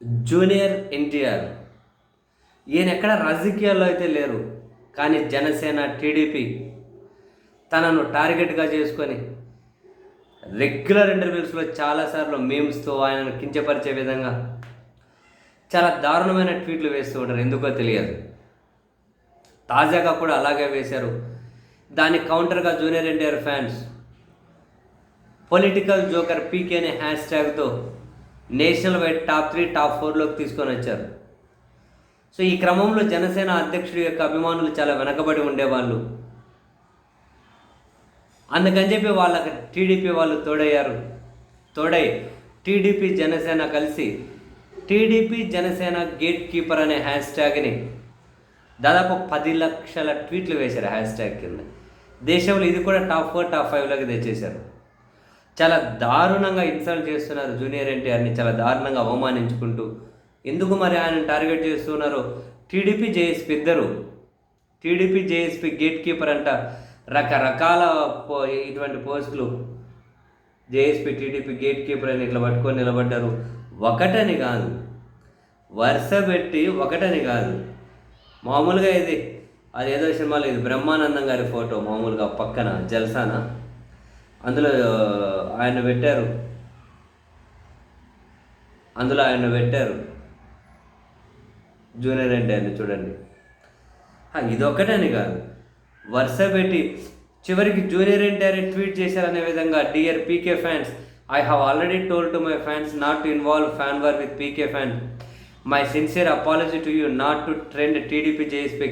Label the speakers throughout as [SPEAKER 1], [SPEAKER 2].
[SPEAKER 1] Junior NTR. ఈయన ఎక్కడ రాజకీయాల్లో అయితే లేరు కానీ జనసేన టీడీపీ తనను టార్గెట్గా చేసుకొని రెగ్యులర్ ఇంటర్వ్యూస్లో చాలాసార్లు మేమ్స్తో ఆయనను కించపరిచే విధంగా చాలా దారుణమైన ట్వీట్లు వేస్తూ ఉంటారు. ఎందుకో తెలియదు. తాజాగా కూడా అలాగే వేశారు. దాని కౌంటర్గా junior NTR fans political joker PK అనే hash ట్యాగ్తో national wide top three top ఫోర్లోకి తీసుకొని వచ్చారు. సో ఈ క్రమంలో జనసేన అధ్యక్షుడి యొక్క అభిమానులు చాలా వెనకబడి ఉండేవాళ్ళు. అందుకని చెప్పి వాళ్ళకి టీడీపీ వాళ్ళు తోడయ్యారు. తోడై టీడీపీ జనసేన కలిసి టీడీపీ జనసేన గేట్ కీపర్ అనే హ్యాష్ ట్యాగ్ని దాదాపు పది లక్షల ట్వీట్లు వేశారు హ్యాష్ ట్యాగ్ కింద. దేశంలో ఇది కూడా టాప్ ఫోర్ టాప్ ఫైవ్లోకి తెచ్చేశారు. చాలా దారుణంగా ఇన్సల్ట్ చేస్తున్నారు జూనియర్ ఎన్టీఆర్ని చాలా దారుణంగా అవమానించుకుంటూ. ఎందుకు మరి ఆయన టార్గెట్ చేస్తున్నారు? టీడీపీ జేఎస్పీ ఇద్దరు. టీడీపీ జేఎస్పీ గేట్ కీపర్ అంట రకరకాల పో ఇటువంటి పోస్టులు జేఎస్పీ టీడీపీ గేట్ కీపర్ అని ఇట్లా పట్టుకొని నిలబడ్డారు. ఒకటని కాదు. వరుస పెట్టి ఒకటని కాదు. మామూలుగా ఇది అదేదో సినిమాలో ఇది బ్రహ్మానందం గారి ఫోటో మామూలుగా పక్కన జల్సానా? అందులో ఆయన పెట్టారు. అందులో ఆయన పెట్టారు. జూనియర్ ఎన్టీఆర్ని చూడండి. ఇదొక్కటని కాదు. వరుస పెట్టి చివరికి జూనియర్ ఎన్టీఆర్ ట్వీట్ చేశారనే విధంగా dear PK fans I have already told to my fans not to involve fan war with PK fan my sincere apology to you not to trend TDP JSP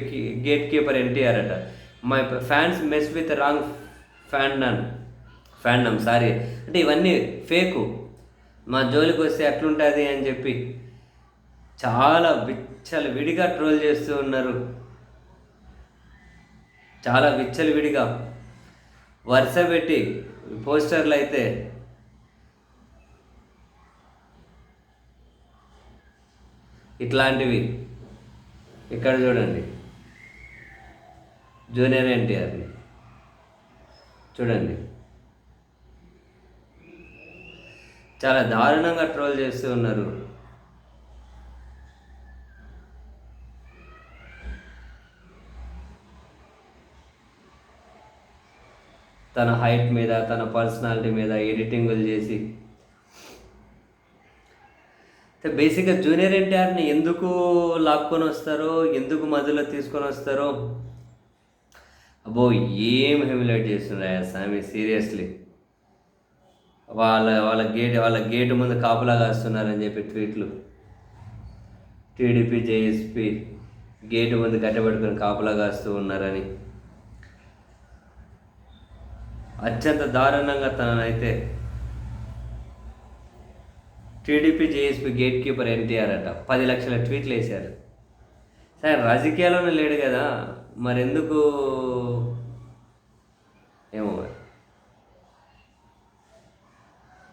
[SPEAKER 1] gate keeper NTR అట. My fans mess with wrong fan none fandom sorry అంటే ఇవన్నీ fake మా జోలికి వస్తే ఎట్లుంటుంది అని చెప్పి చాలా విచ్చలు విడిగా ట్రోల్ చేస్తూ ఉన్నారు. చాలా విచ్చలు విడిగా. వరుస పెట్టి పోస్టర్లు అయితే ఇట్లాంటివి. ఇక్కడ చూడండి. జూనియర్ ఎన్టీఆర్ని. చూడండి. చాలా దారుణంగా ట్రోల్ చేస్తూ ఉన్నారు. తన హైట్ మీద తన పర్సనాలిటీ మీద ఎడిటింగులు చేసి. బేసిక్గా జూనియర్ ఎన్టీఆర్ని ఎందుకు లాక్కొని వస్తారో ఎందుకు మధ్యలో తీసుకొని వస్తారో అబ్బో ఏం హెమిలేట్ చేస్తున్నాయా స్వామి సీరియస్లీ. వాళ్ళ వాళ్ళ గేట్ వాళ్ళ గేటు ముందు కాపులా కాస్తున్నారని చెప్పి ట్వీట్లు. టీడీపీ జేఎస్పీ గేటు ముందు గట్టబెట్టుకుని కాపులా కాస్తూ ఉన్నారని. అత్యంత దారుణంగా తననైతే TDP JSP gate keeper NTR అట. పది లక్షల ట్వీట్లు వేశారు. సరే రాజకీయాల్లోనే లేడు కదా. మరెందుకు